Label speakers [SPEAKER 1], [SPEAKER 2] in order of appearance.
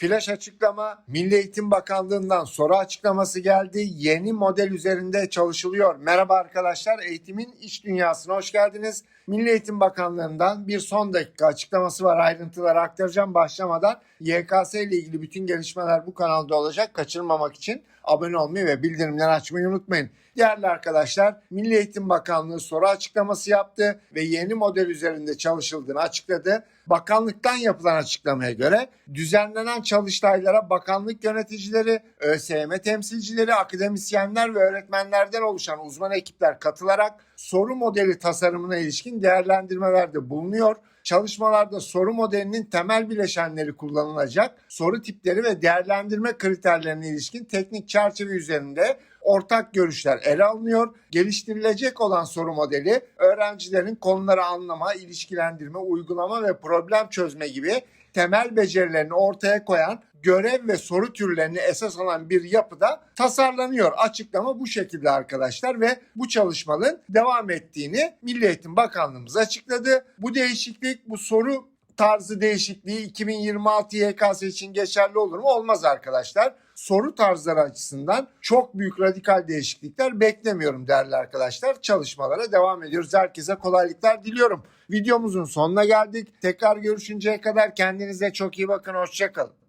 [SPEAKER 1] Flash açıklama Milli Eğitim Bakanlığı'ndan soru açıklaması geldi. Yeni model üzerinde çalışılıyor. Merhaba arkadaşlar eğitimin iç dünyasına hoş geldiniz. Milli Eğitim Bakanlığı'ndan bir son dakika açıklaması var. Ayrıntıları aktaracağım başlamadan. YKS ile ilgili bütün gelişmeler bu kanalda olacak. Kaçırmamak için abone olmayı ve bildirimleri açmayı unutmayın. Değerli arkadaşlar Milli Eğitim Bakanlığı soru açıklaması yaptı ve yeni model üzerinde çalışıldığını açıkladı. Bakanlıktan yapılan açıklamaya göre düzenlenen çalıştaylara bakanlık yöneticileri, ÖSYM temsilcileri, akademisyenler ve öğretmenlerden oluşan uzman ekipler katılarak soru modeli tasarımına ilişkin değerlendirmelerde bulunuyor. Çalışmalarda soru modelinin temel bileşenleri kullanılacak, soru tipleri ve değerlendirme kriterlerine ilişkin teknik çerçeve üzerinde ortak görüşler ele alınıyor. Geliştirilecek olan soru modeli öğrencilerin konuları anlama, ilişkilendirme, uygulama ve problem çözme gibi temel becerilerini ortaya koyan görev ve soru türlerini esas alan bir yapıda tasarlanıyor. Açıklama bu şekilde arkadaşlar ve bu çalışmanın devam ettiğini Milli Eğitim Bakanlığımız açıkladı. Bu değişiklik, bu soru tarzı değişikliği 2026 YKS için geçerli olur mu? Olmaz arkadaşlar. Soru tarzları açısından çok büyük radikal değişiklikler beklemiyorum değerli arkadaşlar. Çalışmalara devam ediyoruz. Herkese kolaylıklar diliyorum. Videomuzun sonuna geldik. Tekrar görüşünceye kadar kendinize çok iyi bakın. Hoşçakalın.